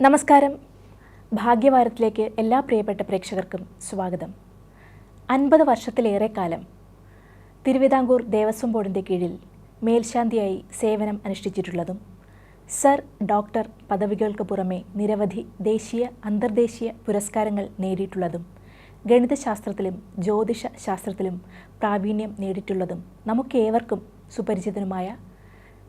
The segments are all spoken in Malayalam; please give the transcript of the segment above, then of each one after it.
നമസ്കാരം. ഭാഗ്യവാരത്തിലേക്ക് എല്ലാ പ്രിയപ്പെട്ട പ്രേക്ഷകർക്കും സ്വാഗതം. അൻപത് വർഷത്തിലേറെ കാലം തിരുവിതാംകൂർ ദേവസ്വം ബോർഡിന്റെ കീഴിൽ മേൽശാന്തിയായി സേവനം അനുഷ്ഠിച്ചിട്ടുള്ളതും സർ ഡോക്ടർ പദവികൾക്ക് പുറമെ നിരവധി ദേശീയ അന്തർദേശീയ പുരസ്കാരങ്ങൾ നേടിയിട്ടുള്ളതും ഗണിതശാസ്ത്രത്തിലും ജ്യോതിഷ ശാസ്ത്രത്തിലും പ്രാവീണ്യം നേടിയിട്ടുള്ളതും നമുക്കേവർക്കും സുപരിചിതനുമായ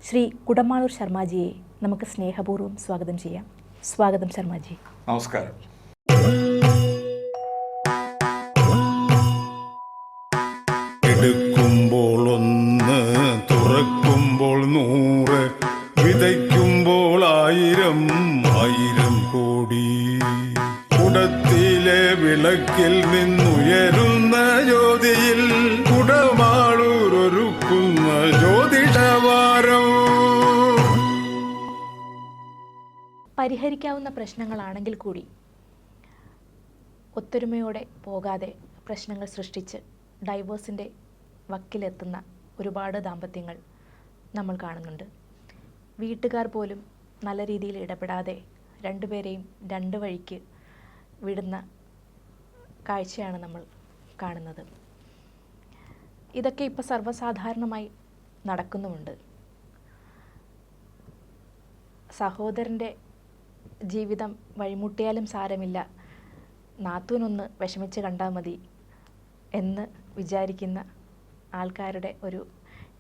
ശ്രീ കുടമാളൂർ ശർമാജിയെ നമുക്ക് സ്നേഹപൂർവം സ്വാഗതം ചെയ്യാം. സ്വാഗതം ശർമാജി. നമസ്കാരം. കുടത്തിലെ വിളക്കിൽ നിന്നുയരുന്ന ജ്യോതിയിൽ കുടമാളൂരൊരുക്കുന്ന ജ്യോതിഷവാരം പരിഹരിക്കാവുന്ന പ്രശ്നങ്ങളാണെങ്കിൽ കൂടി ഒത്തൊരുമയോടെ പോകാതെ പ്രശ്നങ്ങൾ സൃഷ്ടിച്ച് ഡൈവേഴ്സിന്റെ വക്കിലെത്തുന്ന ഒരുപാട് ദാമ്പത്യങ്ങൾ നമ്മൾ കാണുന്നുണ്ട്. വീട്ടുകാർ പോലും നല്ല രീതിയിൽ ഇടപെടാതെ രണ്ടുപേരെയും രണ്ട് വഴിക്ക് വിടുന്ന കാഴ്ചയാണ് നമ്മൾ കാണുന്നത്. ഇതൊക്കെ ഇപ്പോൾ സർവസാധാരണമായി നടക്കുന്നുമുണ്ട്. സഹോദരന്റെ ജീവിതം വഴിമുട്ടിയാലും സാരമില്ല. നാത്തൂനൊന്ന് വിഷമിച്ച് കണ്ടാൽ മതി എന്ന് വിചാരിക്കുന്ന ആൾക്കാരുടെ ഒരു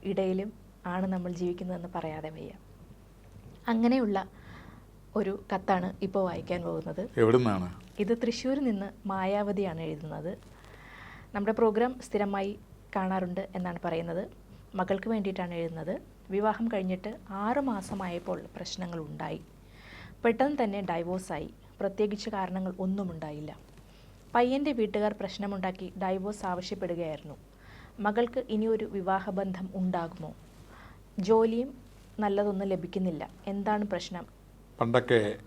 ഇടയിലും ആണ് നമ്മൾ ജീവിക്കുന്നതെന്ന് പറയാതെ വയ്യ. അങ്ങനെയുള്ള ഒരു കത്താണ് ഇപ്പോൾ വായിക്കാൻ പോകുന്നത്. എവിടുന്നാണ്? ഇത് തൃശ്ശൂരിൽ നിന്ന് മായാവതിയാണ് എഴുതുന്നത്. നമ്മുടെ പ്രോഗ്രാം സ്ഥിരമായി കാണാറുണ്ട് എന്നാണ് പറയുന്നത്. മകൾക്ക് വേണ്ടിയിട്ടാണ് എഴുതുന്നത്. വിവാഹം കഴിഞ്ഞിട്ട് ആറ് മാസമായപ്പോൾ പ്രശ്നങ്ങൾ ഉണ്ടായി. പെട്ടെന്ന് തന്നെ ഡൈവോഴ്സായി പ്രത്യേകിച്ച് കാരണങ്ങൾ ഒന്നും ഉണ്ടായില്ല. പയ്യന്റെ വീട്ടുകാർ പ്രശ്നമുണ്ടാക്കി ഡൈവോഴ്സ് ആവശ്യപ്പെടുകയായിരുന്നു. മകൾക്ക് ഇനിയൊരു വിവാഹബന്ധം ഉണ്ടാകുമോ? ജോലിയും നല്ലതൊന്നും ലഭിക്കുന്നില്ല. എന്താണ് പ്രശ്നം? പണ്ടൊക്കെ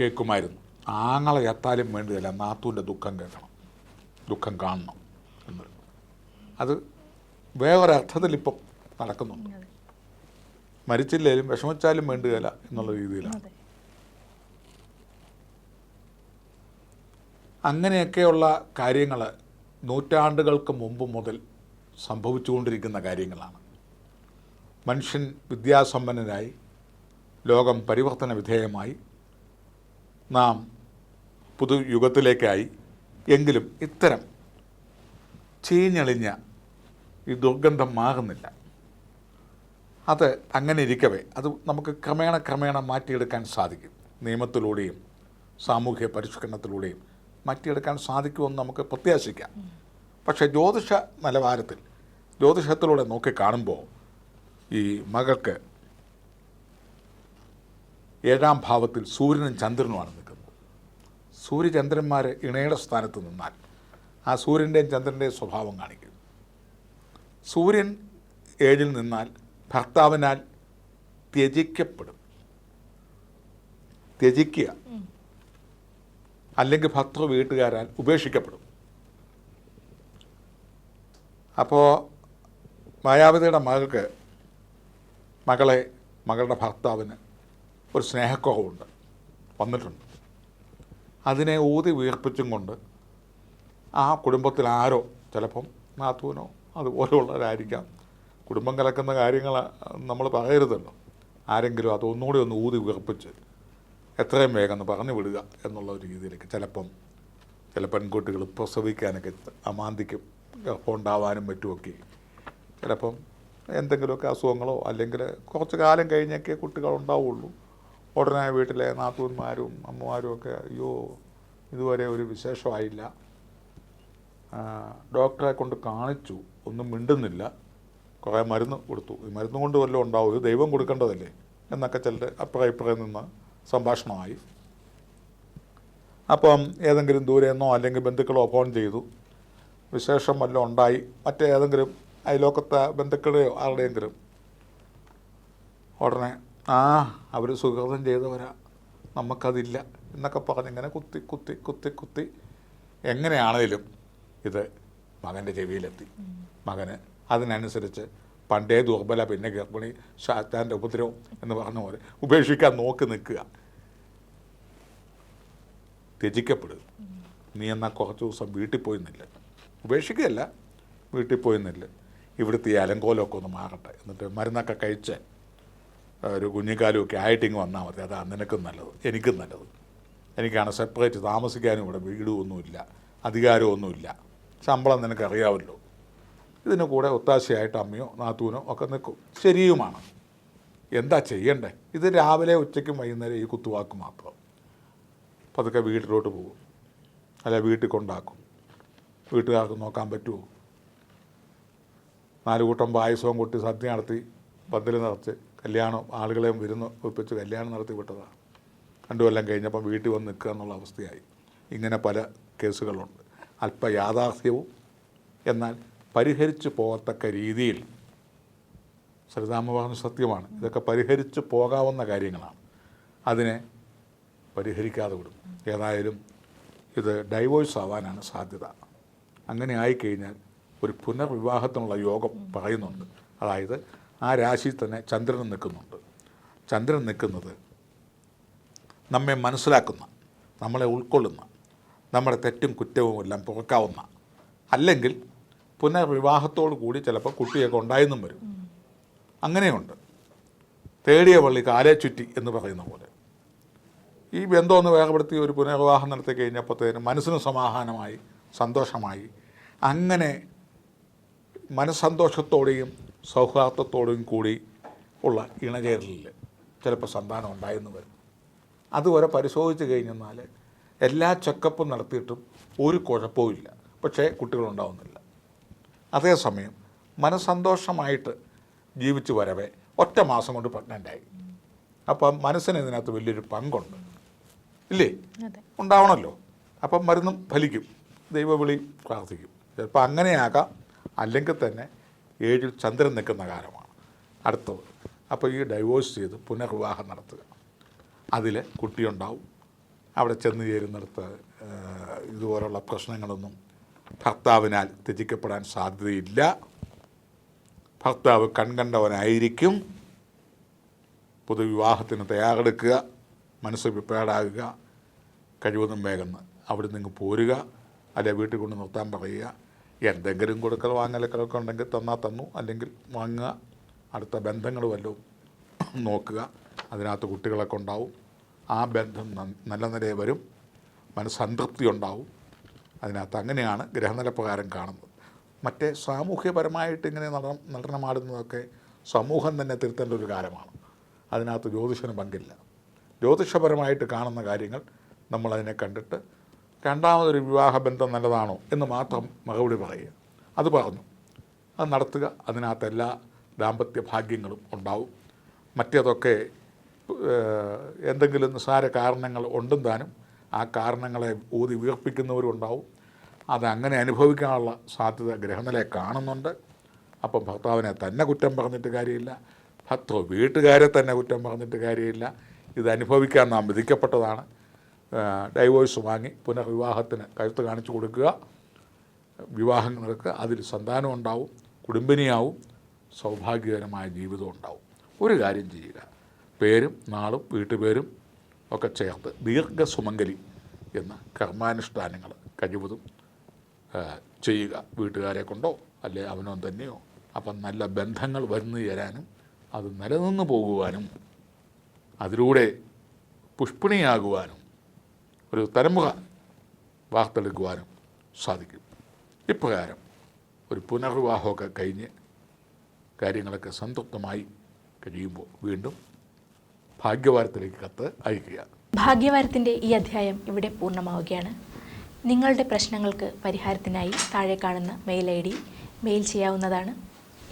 കേൾക്കുമായിരുന്നു. ആങ്ങളെ എത്താലും വേണ്ടതല്ല നാത്തൂന്റെ ദുഃഖം കേൾക്കണം. ദുഃഖം കാണണം എന്ന്. അത് വേറൊരർത്ഥത്തിൽ ഇപ്പം നടക്കുന്നുണ്ട്. മരിച്ചില്ലേലും വിഷമിച്ചാലും വേണ്ടുകയില്ല എന്നുള്ള രീതിയിലാണ്. അങ്ങനെയൊക്കെയുള്ള കാര്യങ്ങൾ നൂറ്റാണ്ടുകൾക്ക് മുമ്പ് മുതൽ സംഭവിച്ചുകൊണ്ടിരിക്കുന്ന കാര്യങ്ങളാണ്. മനുഷ്യൻ വിദ്യാസമ്പന്നനായി ലോകം പരിവർത്തന വിധേയമായി നാം പുതുയുഗത്തിലേക്കായി എങ്കിലും ഇത്തരം ചീഞ്ഞളിഞ്ഞ ഈ ദുർഗന്ധം മാറുന്നില്ല അത് അങ്ങനെ ഇരിക്കവേ അത് നമുക്ക് ക്രമേണ ക്രമേണ മാറ്റിയെടുക്കാൻ സാധിക്കും. നിയമത്തിലൂടെയും സാമൂഹ്യ പരിഷ്കരണത്തിലൂടെയും മാറ്റിയെടുക്കാൻ സാധിക്കുമെന്ന് നമുക്ക് പ്രത്യാശിക്കാം. പക്ഷേ ജ്യോതിഷ നിലവാരത്തിൽ ജ്യോതിഷത്തിലൂടെ നോക്കി കാണുമ്പോൾ ഈ മകൾക്ക് ഏഴാം ഭാവത്തിൽ സൂര്യനും ചന്ദ്രനുമാണ് നിൽക്കുന്നത്. സൂര്യചന്ദ്രന്മാർ ഇണയുടെ സ്ഥാനത്ത് നിന്നാൽ ആ സൂര്യന്റെയും ചന്ദ്രന്റെയും സ്വഭാവം കാണിക്കും. സൂര്യൻ ഏഴിൽ നിന്നാൽ ഭർത്താവിനാൽ ത്യജിക്കപ്പെടും. ത്യജിക്കുക. അല്ലെങ്കിൽ ഭർത്തൃ വീട്ടുകാരാൽ ഉപേക്ഷിക്കപ്പെടും. അപ്പോൾ മായാവതിയുടെ മകൾക്ക് മകളെ മകളുടെ ഭർത്താവിന് ഒരു സ്നേഹക്കുറവുണ്ട്. വന്നിട്ടുണ്ട്. അതിനെ ഊതി വീർപ്പിച്ചും കൊണ്ട് ആ കുടുംബത്തിൽ ആരോ ചിലപ്പം നാത്തൂനോ അതുപോലെയുള്ളവരായിരിക്കാം കുടുംബം കലക്കുന്ന കാര്യങ്ങൾ നമ്മൾ പറയരുതല്ലോ. ആരെങ്കിലും അതൊന്നുകൂടി ഒന്ന് ഊതി വീർപ്പിച്ച് എത്രയും വേഗം ഒന്ന് പറഞ്ഞു വിടുക എന്നുള്ള ഒരു രീതിയിലേക്ക് ചിലപ്പം ചില പെൺകുട്ടികൾ പ്രസവിക്കാനൊക്കെ അമാന്തിക്കും ഗർഭം ഉണ്ടാവാനും മറ്റുമൊക്കെ ചിലപ്പം എന്തെങ്കിലുമൊക്കെ അസുഖങ്ങളോ അല്ലെങ്കിൽ കുറച്ച് കാലം കഴിഞ്ഞൊക്കെ കുട്ടികൾ ഉണ്ടാവുള്ളൂ ഉടനെ വീട്ടിലെ നാത്തൂന്മാരും അമ്മമാരും ഒക്കെ അയ്യോ ഇതുവരെ ഒരു വിശേഷമായില്ല. ഡോക്ടറെ കൊണ്ട് കാണിച്ചു. ഒന്നും മിണ്ടുന്നില്ല. കുറേ മരുന്ന് കൊടുത്തു. ഈ മരുന്ന് കൊണ്ട് വല്ലതും ഉണ്ടാവും. ഇത് ദൈവം കൊടുക്കേണ്ടതല്ലേ? എന്നൊക്കെ ചിലർ അപ്പുറം ഇപ്പുറം നിന്ന് സംഭാഷണമായി. അപ്പം ഏതെങ്കിലും ദൂരെ അല്ലെങ്കിൽ ബന്ധുക്കളോ ഫോൺ ചെയ്തു. വിശേഷം വല്ലതും ഉണ്ടായി. മറ്റേതെങ്കിലും അയലോക്കത്തെ ബന്ധുക്കളെയോ ആരുടെയെങ്കിലും. ഉടനെ ആ അവർ സുഹൃതം ചെയ്തവരാ. നമുക്കതില്ല എന്നൊക്കെ പറഞ്ഞ് ഇങ്ങനെ കുത്തി കുത്തി കുത്തി കുത്തി. എങ്ങനെയാണേലും ഇത് മകന്റെ ചെവിയിലെത്തി. മകന് അതിനനുസരിച്ച് പണ്ടേ ദുർബല പിന്നെ ഗർഭിണി ശാറ്റാന്റെ ഉപദ്രവം എന്ന് പറഞ്ഞ പോലെ ഉപേക്ഷിക്കാൻ നോക്കി നിൽക്കുക. ത്യജിക്കപ്പെടുക. നീ എന്നാൽ കുറച്ച് ദിവസം വീട്ടിൽ പോയി നില്ല ഉപേക്ഷിക്കുകയല്ല വീട്ടിൽ പോയി നില്ല ഇവിടുത്തെ ഈ അലങ്കോലമൊക്കെ ഒന്ന് മാറട്ടെ. എന്നിട്ട് മരുന്നൊക്കെ കഴിച്ച് ഒരു കുഞ്ഞിക്കാലുമൊക്കെ ആയിട്ടിങ്ങ് വന്നാൽ മതി. അതാ നിനക്കും നല്ലത്. എനിക്കും നല്ലത്. എനിക്കാണ് സെപ്പറേറ്റ് താമസിക്കാനും ഇവിടെ വീടുമൊന്നുമില്ല. അധികാരമൊന്നുമില്ല. ശമ്പളം നിനക്കറിയാമല്ലോ. ഇതിന് കൂടെ ഒത്താശയായിട്ട് അമ്മയോ നാത്തൂനോ ഒക്കെ നിൽക്കും. ശരിയുമാണ്. എന്താ ചെയ്യണ്ടേ? ഇത് രാവിലെ ഉച്ചയ്ക്കും വൈകുന്നേരം ഈ കുത്തുവാക്ക് മാത്രം. പതുക്കെ വീട്ടിലോട്ട് പോകും. അല്ല വീട്ടിൽ കൊണ്ടാക്കും. വീട്ടുകാർക്ക് നോക്കാൻ പറ്റുമോ? നാലുകൂട്ടം പായസവും കൊട്ടി സദ്യ നടത്തി പന്തൽ നടത്തി കല്യാണം ആളുകളെയും വിരുന്ന് ഒപ്പിച്ച് കല്യാണം നടത്തി വിട്ടതാണ്. രണ്ടു കൊല്ലം കഴിഞ്ഞപ്പം വീട്ടിൽ വന്ന് നിൽക്കുക എന്നുള്ള അവസ്ഥയായി. ഇങ്ങനെ പല കേസുകളുണ്ട്. അല്പ യാഥാർത്ഥ്യവും എന്നാൽ പരിഹരിച്ചു പോകത്തക്ക രീതിയിൽ സരിതാമ പറഞ്ഞ സത്യമാണ്. ഇതൊക്കെ പരിഹരിച്ചു പോകാവുന്ന കാര്യങ്ങളാണ്. അതിനെ പരിഹരിക്കാതെ വിടും. ഏതായാലും ഇത് ഡൈവോഴ്സ് ആവാനാണ് സാധ്യത. അങ്ങനെ ആയിക്കഴിഞ്ഞാൽ ഒരു പുനർവിവാഹത്തിനുള്ള യോഗം പറയുന്നുണ്ട്. അതായത് ആ രാശിയിൽ തന്നെ ചന്ദ്രൻ നിൽക്കുന്നുണ്ട്. ചന്ദ്രൻ നിൽക്കുന്നത് നമ്മെ മനസ്സിലാക്കുന്ന നമ്മളെ ഉൾക്കൊള്ളുന്ന നമ്മുടെ തെറ്റും കുറ്റവും എല്ലാം പുറക്കാവുന്ന അല്ലെങ്കിൽ പുനർവിവാഹത്തോടു കൂടി ചിലപ്പോൾ കുട്ടിയൊക്കെ ഉണ്ടായെന്നും വരും. അങ്ങനെയുണ്ട്. തേടിയ പള്ളി കാലേ ചുറ്റി എന്ന് പറയുന്ന പോലെ. ഈ ബന്ധമൊന്ന് വേർപെടുത്തി ഒരു പുനർവിവാഹം നടത്തി കഴിഞ്ഞപ്പോഴത്തേനും മനസ്സിന് സമാധാനമായി സന്തോഷമായി അങ്ങനെ മനസ്സന്തോഷത്തോടെയും സൗഹാർദ്ദത്തോടെയും കൂടി ഉള്ള ഇണചേരലിൽ ചിലപ്പോൾ സന്താനം ഉണ്ടായെന്ന് വരും. അതുവരെ പരിശോധിച്ച് കഴിഞ്ഞെന്നാൽ എല്ലാ ചെക്കപ്പും നടത്തിയിട്ടും ഒരു കുഴപ്പവുമില്ല പക്ഷേ കുട്ടികളുണ്ടാവുന്നില്ല. അതേസമയം മനസ്സന്തോഷമായിട്ട് ജീവിച്ചു വരവേ ഒറ്റ മാസം കൊണ്ട് പ്രഗ്നന്റായി അപ്പം മനസ്സിന് ഇതിനകത്ത് വലിയൊരു പങ്കുണ്ട്. ഇല്ലേ? ഉണ്ടാവണമല്ലോ അപ്പം മരുന്നും ഫലിക്കും. ദൈവവിളി പ്രാർത്ഥിക്കും. ചിലപ്പോൾ അങ്ങനെയാകാം. അല്ലെങ്കിൽ തന്നെ ഏഴിൽ ചന്ദ്രൻ നിൽക്കുന്ന കാലമാണ്. അടുത്തത്. അപ്പോൾ ഈ ഡൈവോഴ്സ് ചെയ്ത് പുനർവിവാഹം നടത്തുക. അതിൽ കുട്ടിയുണ്ടാവും. അവിടെ ചെന്ന് ചേരുന്നിടത്ത് ഇതുപോലുള്ള പ്രശ്നങ്ങളൊന്നും ഭർത്താവിനാൽ ത്യജിക്കപ്പെടാൻ സാധ്യതയില്ല. ഭർത്താവ് കൺകണ്ടവനായിരിക്കും. പൊതുവിവാഹത്തിന് തയ്യാറെടുക്കുക. മനസ്സ് പ്രിപ്പയർഡാകുക കഴിവതും വേഗം അവിടെ നിന്ന് പോരുക. അല്ലെ വീട്ടിൽ കൊണ്ട് നിർത്താൻ പറയുക. എന്തെങ്കിലും കൊടുക്കൽ വാങ്ങലൊക്കെ ഉണ്ടെങ്കിൽ തന്നാൽ തന്നു. അല്ലെങ്കിൽ വാങ്ങുക അടുത്ത ബന്ധങ്ങൾ വല്ലതും നോക്കുക അതിനകത്ത് കുട്ടികളൊക്കെ ഉണ്ടാവും. ആ ബന്ധം നല്ല നിലയിൽ വരും. മനസ്സംതൃപ്തി ഉണ്ടാവും. അതിനകത്ത് അങ്ങനെയാണ് ഗ്രഹനില പ്രകാരം കാണുന്നത്. മറ്റേ സാമൂഹ്യപരമായിട്ട് ഇങ്ങനെ നട നടനമാടുന്നതൊക്കെ സമൂഹം തന്നെ തിരുത്തേണ്ട ഒരു കാലമാണ്. അതിനകത്ത് ജ്യോതിഷന് പങ്കില്ല. ജ്യോതിഷപരമായിട്ട് കാണുന്ന കാര്യങ്ങൾ നമ്മളതിനെ കണ്ടിട്ട് രണ്ടാമതൊരു വിവാഹബന്ധം നല്ലതാണോ എന്ന് മാത്രം മറുപടി പറയുക. അത് പറഞ്ഞു. അത് നടത്തുക അതിനകത്ത് എല്ലാ ദാമ്പത്യ ഭാഗ്യങ്ങളും ഉണ്ടാവും. മറ്റേതൊക്കെ എന്തെങ്കിലും നിസ്സാര കാരണങ്ങൾ ഉണ്ടും താനും ആ കാരണങ്ങളെ ഊതി വീർപ്പിക്കുന്നവരും ഉണ്ടാവും. അതങ്ങനെ അനുഭവിക്കാനുള്ള സാധ്യത ഗ്രഹനിലയെ കാണുന്നുണ്ട്. അപ്പം ഭർത്താവിനെ തന്നെ കുറ്റം പറഞ്ഞിട്ട് കാര്യമില്ല. ഭർത്താവ് വീട്ടുകാരെ തന്നെ കുറ്റം പറഞ്ഞിട്ട് കാര്യമില്ല. ഇത് അനുഭവിക്കാൻ നാം വിധിക്കപ്പെട്ടതാണ്. ഡൈവോഴ്സ് വാങ്ങി പുനർവിവാഹത്തിന് കഴുത്ത് കാണിച്ചു കൊടുക്കുക. വിവാഹം നടക്കുക. അതിൽ സന്താനം ഉണ്ടാവും കുടുംബിനിയാവും സൗഭാഗ്യകരമായ ജീവിതം ഉണ്ടാവും. ഒരു കാര്യം ചെയ്യുക. പേരും നാളും വീട്ടുപേരും ഒക്കെ ചേർത്ത് ദീർഘസുമംഗലി എന്ന കർമാനുഷ്ഠാനങ്ങൾ കഴിവതും ചെയ്യുക. വീട്ടുകാരെ കൊണ്ടോ അല്ലെ അവനോ തന്നെയോ. അപ്പം നല്ല ബന്ധങ്ങൾ വന്നു ചേരാനും അത് നിലനിന്ന് പോകുവാനും അതിലൂടെ പുഷ്പിണിയാകുവാനും ഒരു തലമുറ വാർത്തെടുക്കുവാനും സാധിക്കും. ഇപ്രകാരം ഒരു പുനർവിവാഹമൊക്കെ കഴിഞ്ഞ് കാര്യങ്ങളൊക്കെ സംതൃപ്തമായി കഴിയുമ്പോൾ വീണ്ടും ഭാഗ്യവാരത്തിലേക്ക് കത്ത് അയക്കുക ഭാഗ്യവാരത്തിന്റെ ഈ അധ്യായം ഇവിടെ പൂർണമാവുകയാണ്. നിങ്ങളുടെ പ്രശ്നങ്ങൾക്ക് പരിഹാരത്തിനായി താഴെ കാണുന്ന മെയിൽ ഐ ഡി മെയിൽ ചെയ്യാവുന്നതാണ്.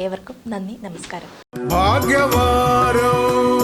ഏവർക്കും നന്ദി നമസ്കാരം. ഭാഗ്യവാരം